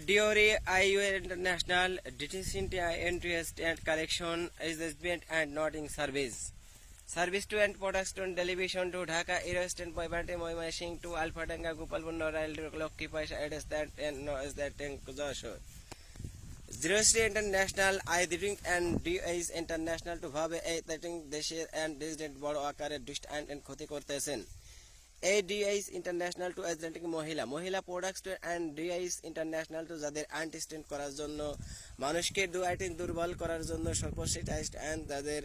ডিওরি I U international ডিটিসিনটি entry stand collection ইজমেন্ট and Notting service service to and product to ডেলিভিশন to Dhaka ইরো stand পয়বাটে Mymensingh to Alfadanga Gopalpur রায়ল Lakshmi পয়সা ads that and that tank Jessore zero C international I drink and D H international to ভাবে এই দেশের and ডিজিডেন্ট বড় আকারের dist and ক্ষতি করতেছেন এডিআইস ইন্টারন্যাশনাল টু এজেন্টিক মহিলা মহিলা প্রোডাক্টস অ্যান্ড ডিআইস ইন্টারন্যাশনাল টু যাদের অ্যান্টিস্টেন্ট করার জন্য, মানুষকে দুআইটিং দুর্বল করার জন্য সর্বশিটাইস্ট অ্যান্ড তাদের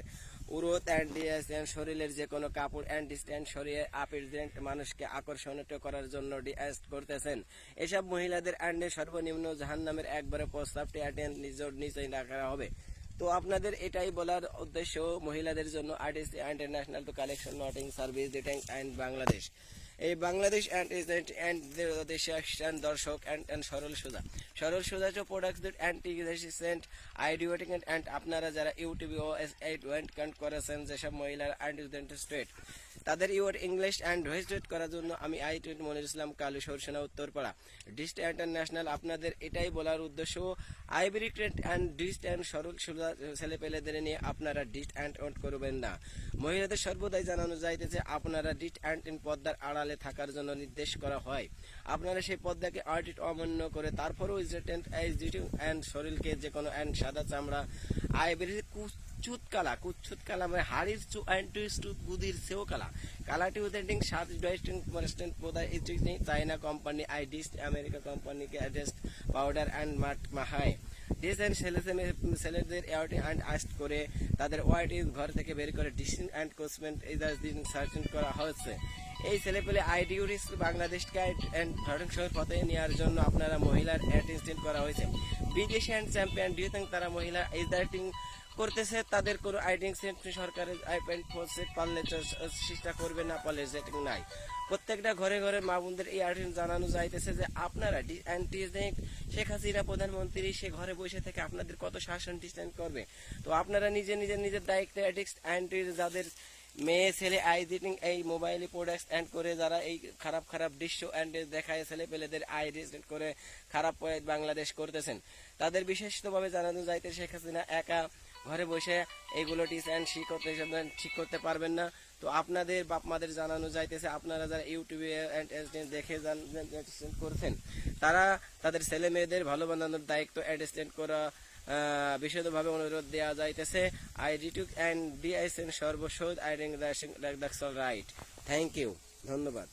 উরত অ্যান্ড ডিএস অ্যান্ড শরীরের যে কোনো কাপড় অ্যান্টিস্ট্যান্ড সরিয়ে আপিডেন্ট মানুষকে আকর্ষণিত করার জন্য ডিএস্ট করতেছেন। এসব মহিলাদের অ্যান্ডে সর্বনিম্ন জাহান নামের একবারে প্রস্তাবটি অ্যাটেন্ড নিজের নিচেই রাখা হবে। তো আপনাদের এটাই বলার উদ্দেশ্য মহিলাদের জন্য artist international to collection Notting service ডিটেং অ্যান্ড বাংলাদেশ এই বাংলাদেশ অ্যান্ড এজেন্ট অ্যান্ড আসছেন দর্শক অ্যান্ড অ্যান্ড সরল সোজা সরল সোজা চো products anti resistant idiotic and আপনারা যারা ইউটিউবে ও এস এইট ওয়েন্ট কান্ট করেছেন যেসব মহিলার অ্যান্ড স্টেট তাদের ইউর ইংলিশ অ্যান্ড রেজিস্ট্রেট করার জন্য আমি আই টুইট মনির ইসলাম কালু সরসেনা উত্তরপাড়া ডিস্ট ইন্টারন্যাশনাল আপনাদের এটাই বলার উদ্দেশ্য আইবিরি ট্রেন্ড অ্যান্ড ডিস্ট অ্যান্ড সরল সোজা ছেলেপেলেদের নিয়ে আপনারা ডিস্ট অ্যান্ড অন্ট করবেন না মহিলাদের সর্বদাই জানানো যাইতেছে আপনারা ডিস্ট অ্যান্ড ইন পদ্মার আড়ালে থাকার জন্য নির্দেশ করা হয়। আপনারা সেই পদ্মাকে আর্টিট অমান্য করে তারপরেও ইজেটেন্ট অ্যান্ড শরীরকে যে কোনো অ্যান্ড সাদা চামড়া আইবিরি কুচ্ছুত কালা কুচ্ছুত কালা মানে হাড়ির চু অ্যান্টিস্টু গুদির সেও কালা। কালাটি উদেন্টিং সাত ডয়েস্টিং ফরেস্টেন্ট পোদায় ইস্টিং চাইনা কোম্পানি আই ডিস্ট আমেরিকা কোম্পানিকে অ্যাড্রেস্ট পাউডার অ্যান্ড মাট মাহায়। ডিস অ্যান্ড ছেলেদের এয়ারটি অ্যান্ড আস্ট করে তাদের ওয়াইটি ঘর থেকে বের করে ডিসিন অ্যান্ড কোসমেন্ট দিন সার্চিং করা হচ্ছে এই ছেলেপেলে আইডিউরিস বাংলাদেশকে অ্যান্ড ধরন সহ পথে নেওয়ার জন্য আপনারা মহিলার অ্যাটেস্টেন্ট করা হয়েছে। বিদেশি অ্যান্ড চ্যাম্পিয়ন ডিউ তারা মহিলা ইজার্টিং করতেছে, তাদের কোনো আইডিং সরকারের আইপেন্ট ফোর্সে পারলে চেষ্টা করবে না পারলে যেটিং নাই। প্রত্যেকটা ঘরে ঘরে মা বোনদের এই আর্টিন জানানো যাইতেছে যে আপনারা অ্যান্টি শেখ হাসিনা প্রধানমন্ত্রী সে ঘরে বসে থেকে আপনাদের কত শাসন ডিস্টেন্স করবে? তো আপনারা নিজে নিজের নিজের দায়িত্বে অ্যাডিক্স অ্যান্টি যাদের মেয়ে, ছেলে আই দিটিং এই মোবাইল প্রোডাক্টস অ্যান্ড করে যারা এই খারাপ খারাপ দৃশ্য অ্যান্ড দেখায় ছেলে পেলেদের আই রিজেক্ট করে খারাপ বাংলাদেশ করতেছেন। তাদের বিশেষভাবে জানানো যাইতে শেখ হাসিনা একা ঘরে বসে এইগুলো টিচ অ্যান্ড ঠিক করতে ঠিক করতে পারবেন না। তো আপনাদের বাপ মাদের জানানো যাইতেছে, আপনারা যারা ইউটিউবে দেখে করছেন, তারা তাদের ছেলে মেয়েদের ভালো বানানোর দায়িত্ব অ্যাডজাস্টেন্ট করা বিশদভাবে অনুরোধ দেওয়া যাইতেছে। আই ডিটুক অ্যান্ড ডিআইসেন সর্বসৌদ আই রাইট থ্যাংক ইউ ধন্যবাদ।